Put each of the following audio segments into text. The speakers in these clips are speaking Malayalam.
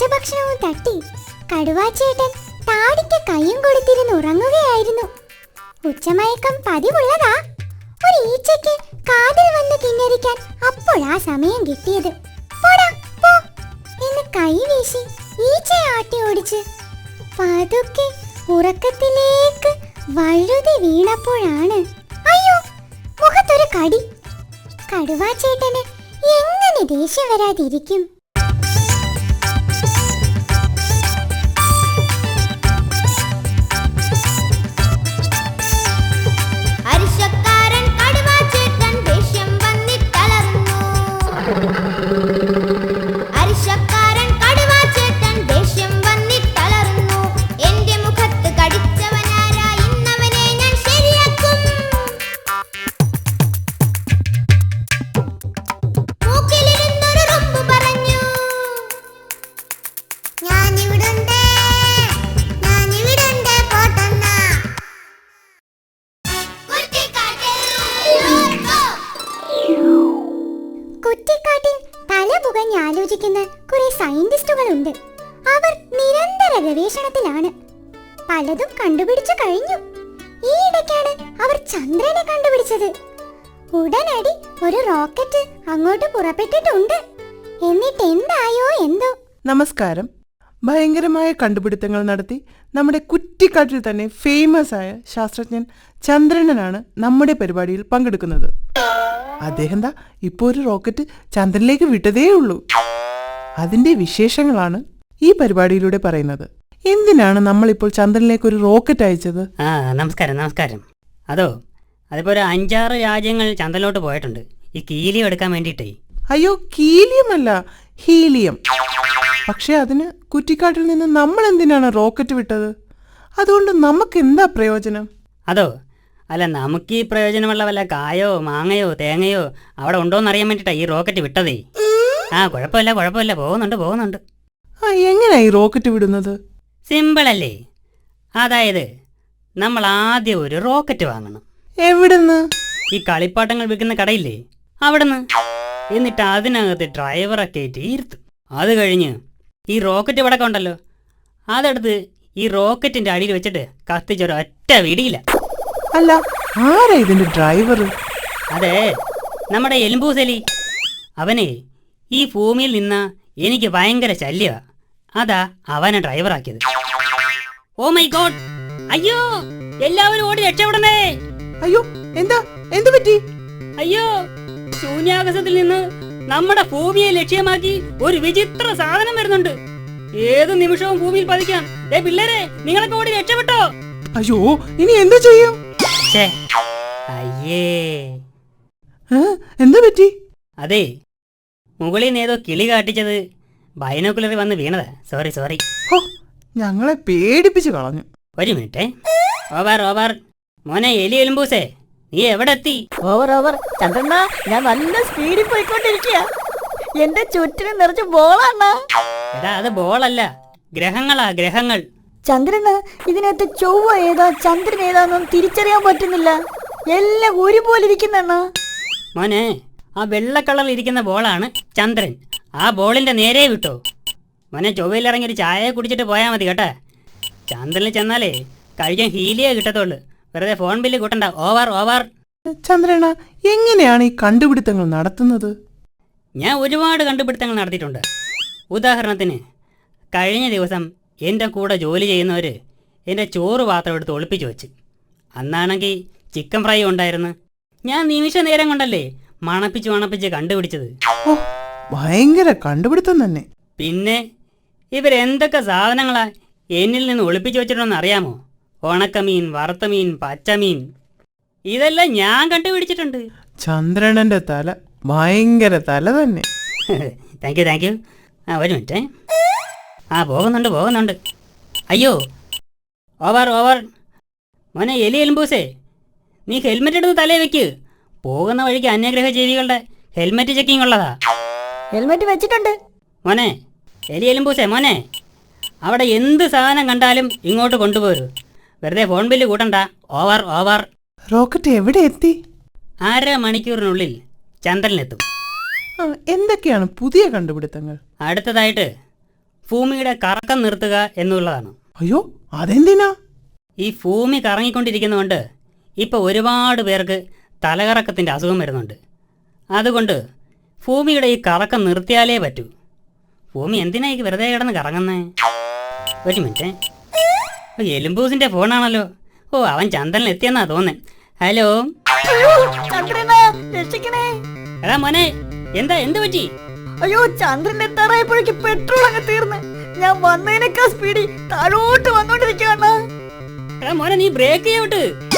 ഉച്ചഭക്ഷണവും തട്ടി കടുവാച്ചേട്ടൻ താടിക്ക് കൈയും കൊടുത്തിരുന്ന് ഉറങ്ങുകയായിരുന്നു. ഉച്ചമയക്കം പതിവുള്ളതാ. ഒരു ഈച്ചയ്ക്ക് കാതിൽ വന്ന് അപ്പോൾ ആ സമയം കിട്ടിയത്. പോടാ പോ. എന്ന് കൈ വീശി ഈച്ചയെ ആട്ടി ഓടിച്ച് പതുക്കെ ഉറക്കത്തിലേക്ക് വഴുതി വീണപ്പോഴാണ്. അയ്യോ മുഖത്തൊരു കടി. കടുവാച്ചേട്ടന് എങ്ങനെ ദേഷ്യം വരാതിരിക്കും? സയന്റിസ്റ്റുകളുണ്ട് അവർ നിരന്തര ഗവേഷണത്തിലാണ്. പലതും കണ്ടുപിടിച്ചു കഴിഞ്ഞു. ഈ അവർ ചന്ദ്രനെ കണ്ടുപിടിച്ചത്. ഉടനടി ഒരു റോക്കറ്റ് അങ്ങോട്ട് പുറപ്പെട്ടിട്ടുണ്ട്. എന്നിട്ട് എന്തായോ എന്തോ? നമസ്കാരം. ഭയങ്കരമായ കണ്ടുപിടുത്തങ്ങൾ നടത്തി നമ്മുടെ കുറ്റിക്കാട്ടിൽ തന്നെ ഫേമസ് ആയ ശാസ്ത്രജ്ഞൻ ചന്ദ്രനാണ് നമ്മുടെ പരിപാടിയിൽ പങ്കെടുക്കുന്നത്. അദ്ദേഹം ഇപ്പോ ഒരു റോക്കറ്റ് ചന്ദ്രനിലേക്ക് വിട്ടതേ ഉള്ളൂ അതിന്റെ വിശേഷങ്ങളാണ് ഈ പരിപാടിയിലൂടെ പറയുന്നത്. എന്തിനാണ് നമ്മളിപ്പോൾ ചന്ദ്രനിലേക്ക് ഒരു റോക്കറ്റ് അയച്ചത്? ആ നമസ്കാരം നമസ്കാരം. അതോ അതിപ്പോ ഒരു അഞ്ചാറ് രാജ്യങ്ങൾ ചന്ദ്രനിലോട്ട് പോയിട്ടുണ്ട്. ഈ കീലിയം എടുക്കാൻ വേണ്ടിയിട്ടേ. അയ്യോ കീലിയമല്ല ഹീലിയം. പക്ഷെ അതിന് കുറ്റിക്കാട്ടിൽ നിന്ന് നമ്മൾ എന്തിനാണ് റോക്കറ്റ് വിട്ടത്? അതുകൊണ്ട് നമുക്ക് എന്താ പ്രയോജനം? അതോ അല്ല നമുക്ക് ഈ പ്രയോജനമുള്ള വല്ല കായോ മാങ്ങയോ തേങ്ങയോ അവിടെ ഉണ്ടോന്നറിയാൻ വേണ്ടിയിട്ടാ ഈ റോക്കറ്റ് വിട്ടതേ. ആ കുഴപ്പമില്ല കുഴപ്പമില്ല. പോകുന്നുണ്ട് പോകുന്നുണ്ട്. ആ എങ്ങനെയാ ഈ റോക്കറ്റ് വിടുന്നത്? സിമ്പിൾ അല്ലേ അതായത് നമ്മൾ ആദ്യം ഒരു റോക്കറ്റ് വാങ്ങണം. എവിടുന്ന്? ഈ കളിപ്പാട്ടങ്ങൾ വിൽക്കുന്ന കടയില്ലേ? അവിടുന്ന്. എന്നിട്ട് അതിനകത്ത് ഡ്രൈവറെ കയറ്റി ഇരുത്തും. അത് കഴിഞ്ഞ് ഈ റോക്കറ്റ് ഇവിടെ ഉണ്ടല്ലോ അതെടുത്ത് ഈ റോക്കറ്റിന്റെ അടിയിൽ വെച്ചിട്ട് കത്തിച്ചൊരു ഒറ്റ വിടിയില്ല അല്ല ആരാ ഇതിന്റെ ഡ്രൈവർ അതെ നമ്മുടെ എലുമ്പൂസലി. അവനെ ഈ ഭൂമിയിൽ നിന്ന് എനിക്ക് ഭയങ്കര ശല്യമാ അതാ അവനെ ഡ്രൈവറാക്കിയത്. ഓ മൈ ഗോഡ് അയ്യോ എല്ലാവരും ഓടി രക്ഷപ്പെടണേ അയ്യോ എന്താ എന്തു പറ്റി? അയ്യോ ശൂന്യാകാശത്തിൽ നിന്ന് നമ്മുടെ ഭൂമിയെ ലക്ഷ്യമാക്കി ഒരു വിചിത്ര സാധനം വരുന്നുണ്ട്. ഏത് നിമിഷവും ഭൂമിയിൽ പതിക്കാം. ഏ പിള്ളേരെ നിങ്ങളൊക്കെ ഓടി രക്ഷപ്പെട്ടോ? അയ്യോ ഇനി എന്താ ചെയ്യും? അയ്യേ? എന്താ പറ്റി? അതെ മുകളിൽ നിന്ന് ഏതോ കിളി കാട്ടിച്ചത്. ബൈനോക്കുലറി വന്ന് വീണതാ. സോറി സോറി ഹോ ഞങ്ങളെ പേടിപ്പിച്ചു കളഞ്ഞു. ഒരു മിനിറ്റ്. ഓവർ ഓവർ മോനെ എലി എലുമ്പൂസേ നീ എവിടെ എത്തി ഓവർ ഓവർ ചന്ദ്രണ്ണ ഞാൻ നല്ല സ്പീഡിൽ പോയിക്കൊണ്ടിരിക്കുക എന്റെ ചുറ്റിനെ നിറച്ച് ബോളാണ്. എടാ അത് ബോളല്ല. ഗ്രഹങ്ങളാ ഗ്രഹങ്ങൾ. ചന്ദ്രന് ഇതിനകത്ത് ചൊവ്വ ഏതാ ചന്ദ്രൻ ഏതാന്നും തിരിച്ചറിയാൻ പറ്റുന്നില്ല. എല്ലാം ഒരുപോലെ ഇരിക്കുന്നെണ്ണ. മോനെ ആ വെള്ള കളറിൽ ഇരിക്കുന്ന ബോളാണ് ചന്ദ്രൻ. ആ ബോളിന്റെ നേരെ വിട്ടോ. മോനെ ചൊവ്വയിൽ ഇറങ്ങി ഒരു ചായ കുടിച്ചിട്ട് പോയാൽ മതി കേട്ടാ. ചന്ദ്രനിൽ ചെന്നാലേ കഴിക്കാൻ ഹീലിയേ കിട്ടത്തുള്ളൂ. വെറുതെ ഫോൺ ബില്ല് കൂട്ടണ്ട. Over over. ചന്ദ്രന എങ്ങനെയാണ് ഈ കണ്ടുപിടുത്തങ്ങൾ നടത്തുന്നത്? ഞാൻ ഒരുപാട് കണ്ടുപിടുത്തങ്ങൾ നടത്തിയിട്ടുണ്ട്. ഉദാഹരണത്തിന് കഴിഞ്ഞ ദിവസം എന്റെ കൂടെ ജോലി ചെയ്യുന്നവർ എന്റെ ചോറ് പാത്രം എടുത്ത് ഒളിപ്പിച്ചു വെച്ച്. അന്നാണെങ്കിൽ ചിക്കൻ ഫ്രൈ ഉണ്ടായിരുന്നു. ഞാൻ നിമിഷ നേരം കൊണ്ടല്ലേ മണപ്പിച്ച് മണപ്പിച്ച് കണ്ടുപിടിച്ചത്. ഓ ഭയങ്കര കണ്ടുപിടുത്തം തന്നെ. പിന്നെ ഇവരെന്തൊക്കെ സാധനങ്ങളാ എന്നിൽ നിന്ന് ഒളിപ്പിച്ചു വെച്ചിട്ടുണ്ടെന്ന് അറിയാമോ? ഉണക്കമീൻ വറുത്തമീൻ പച്ചമീൻ. ഇതെല്ലാം ഞാൻ കണ്ടുപിടിച്ചിട്ടുണ്ട്. ചന്ദ്രനന്റെ തല ഭയങ്കര തല തന്നെ. താങ്ക് യു താങ്ക് യു ആ ഒരു മിനിറ്റ്. ആ പോകുന്നുണ്ട് പോകുന്നുണ്ട്. അയ്യോ ഓവർ ഓവർ മോനെ എലി എലുമ്പൂസേ നീ ഹെൽമെറ്റ് എടുത്ത് തലേ വെക്ക്. പോകുന്ന വഴിക്ക് അന്യഗ്രഹ ജീവികളുടെ ഹെൽമെറ്റ് ചെക്കിംഗ് ഉള്ളതാ. ഹെൽമെറ്റ് വെച്ചിട്ടുണ്ട്. മോനെ എലിയെലും പൂസേ മോനെ. അവിടെ എന്ത് സാധനം കണ്ടാലും ഇങ്ങോട്ട് കൊണ്ടുപോരൂ. വെറുതെ ഫോൺ ബില്ല് കൂട്ടണ്ട. ഓവർ ഓവർ റോക്കറ്റ് എവിടെ എത്തി? അര മണിക്കൂറിനുള്ളിൽ ചന്ദ്രനിലെത്തും. ആ, എന്തൊക്കെയാണ് പുതിയ കണ്ടുപിടുത്തങ്ങൾ? അടുത്തതായിട്ട് ഭൂമിയുടെ കറക്കം നിർത്തുക എന്നുള്ളതാണ്. അയ്യോ അതെന്തിനാ? ഈ ഭൂമി കറങ്ങിക്കൊണ്ടിരിക്കുന്നതുകൊണ്ട് ഇപ്പോൾ ഒരുപാട് പേർക്ക് തലകറക്കത്തിന്റെ അസുഖം വരുന്നുണ്ട്. അതുകൊണ്ട് ഭൂമിയുടെ ഈ കറക്കം നിർത്തിയാലേ പറ്റൂ. ഭൂമി എന്തിനാ ഈ വെറുതെ കിടന്ന് കറങ്ങുന്നേ? ഒരു മിനിറ്റ്. എലുംബൂസിന്റെ ഫോണാണല്ലോ. ഓ അവൻ ചന്ദ്രനിൽ എത്തിയെന്നാ തോന്നേ. ഹലോ? എടാ മോനെ എന്താ എന്ത് പറ്റി? അയ്യോ ചന്ദ്രന്റെ എത്താറായപ്പോഴേക്ക് പെട്രോൾ അങ്ങ് തീർന്ന്. ഞാൻ വന്നതിനേക്കാൾ സ്പീഡിൽ താഴോട്ട് വന്നോണ്ടിരിക്കുകയാണ് എടാ മോനെ നീ ബ്രേക്ക് ചെയ്യോട്ട്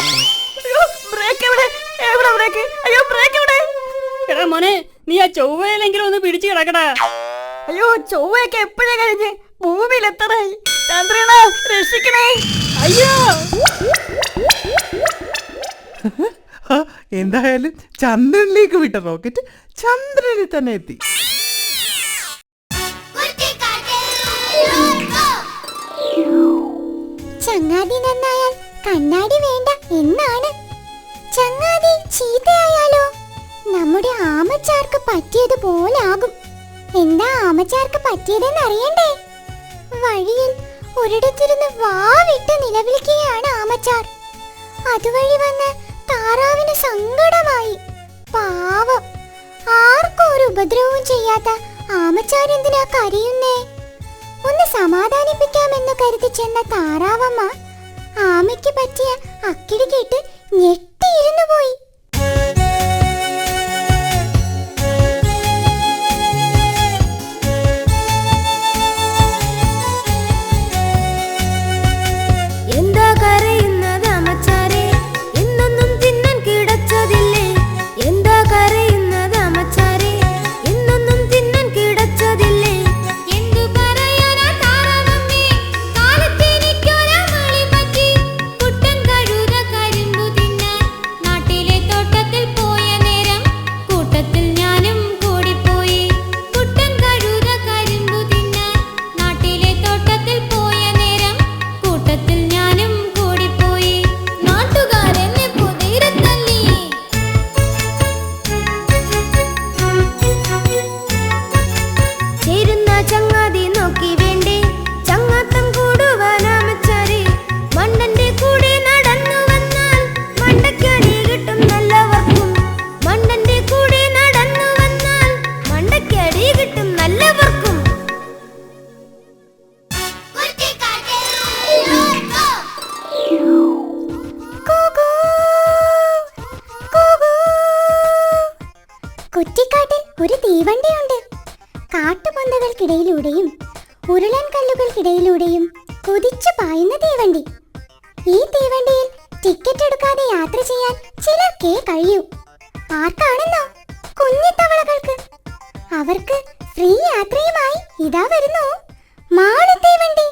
എവിടെ ബ്രേക്ക് അയ്യോ ബ്രേക്ക് എവിടെ? എടാ മോനെ നീ ആ ചൊവ്വയിലെങ്കിലും ഒന്ന് പിടിച്ചു കിടക്കടാ. അയ്യോ ചൊവ്വയൊക്കെ എപ്പോഴേ കഴിഞ്ഞ്? ഭൂമിയിൽ എത്തറായി ചന്ദ്രന രക്ഷിക്കണേ. അയ്യോ! എന്തായാലും ചന്ദ്രനിലേക്ക് വിട്ട റോക്കറ്റ് ചന്ദ്രനിൽ തന്നെ എത്തി. ചങ്ങാതി നന്നായാൽ കണ്ണാടി വേണ്ട എന്നാണ്. ചങ്ങാതി ചീത്തയായാലോ? നമ്മുടെ ആമച്ചാർക്ക് പറ്റിയതുപോലാകും. എന്താ ആമച്ചാർക്ക് പറ്റിയതെന്ന് അറിയണ്ടേ വഴിയിൽ ഒരിടത്തിരുന്ന് വാവിട്ട് നിലവിളിക്കുകയാണ് ആമച്ചാർ. അതുവഴി വന്ന് താറാവിന് സങ്കടമായി. പാവം. ആർക്കും ഒരു ഉപദ്രവവും ചെയ്യാത്ത ആമച്ചാരെന്തിനാ കരയുന്നേ? ഒന്ന് സമാധാനിപ്പിക്കാമെന്ന് കരുതി ചെന്ന താറാവമ്മ ആമയ്ക്ക് പറ്റിയ അക്കിടി കേട്ട് ഞെട്ടിയിരുന്നു പോയി. കുറ്റിക്കാട്ടിൽ ഒരു തീവണ്ടിയുണ്ട്. കാട്ടുപൊന്തകൾക്കിടയിലൂടെയും ഉരുളൻ കല്ലുകൾക്കിടയിലൂടെയും കുതിച്ചു പായുന്ന തീവണ്ടി. ഈ തീവണ്ടിയിൽ ടിക്കറ്റ് എടുക്കാതെ യാത്ര ചെയ്യാൻ ചിലർക്കേ കഴിയൂ. ആർക്കാണെന്നോ? കുഞ്ഞിത്തവളകൾക്ക് അവർക്ക് ഫ്രീ യാത്രയുമായി ഇതാ വരുന്നു. മാളു തീവണ്ടി.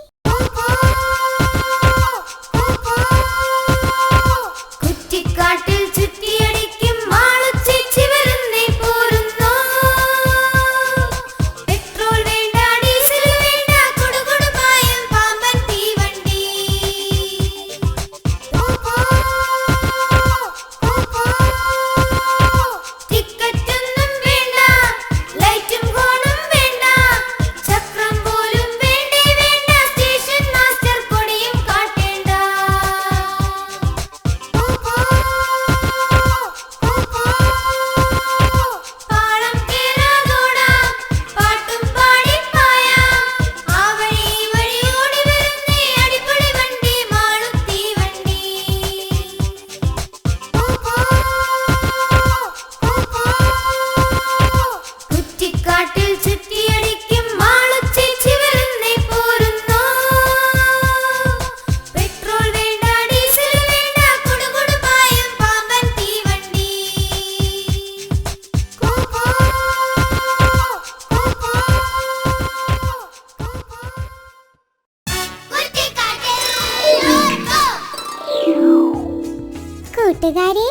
കൂട്ടുകാരെ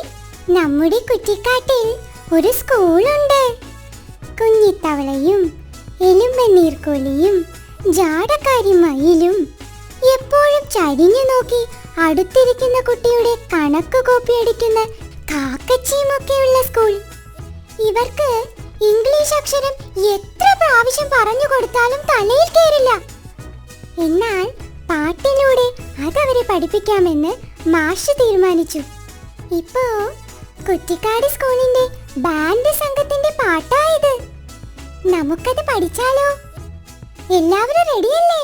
നമ്മുടെ കുറ്റിക്കാട്ടിൽ ഒരു സ്കൂളുണ്ട്. കുഞ്ഞിത്തവളയും എലുമ്പനീർക്കോലിയും ജാടക്കാരി മയിലും എപ്പോഴും ചരിഞ്ഞു നോക്കി അടുത്തിരിക്കുന്ന കുട്ടിയുടെ കണക്ക് കോപ്പി കോപ്പിയടിക്കുന്ന കാക്കച്ചിയുമൊക്കെയുള്ള സ്കൂൾ. ഇവർക്ക് ഇംഗ്ലീഷ് അക്ഷരം എത്ര പ്രാവശ്യം പറഞ്ഞു കൊടുത്താലും തലയിൽ കയറില്ല എന്നാൽ പാട്ടിലൂടെ അതവരെ പഠിപ്പിക്കാമെന്ന് മാഷ് തീരുമാനിച്ചു. ഇപ്പോ കുറ്റിക്കാട് സ്കൂളിന്റെ ബാൻഡ് സംഘത്തിന്റെ പാട്ടായത് നമുക്കത് പഠിച്ചാലോ? എല്ലാവരും റെഡിയല്ലേ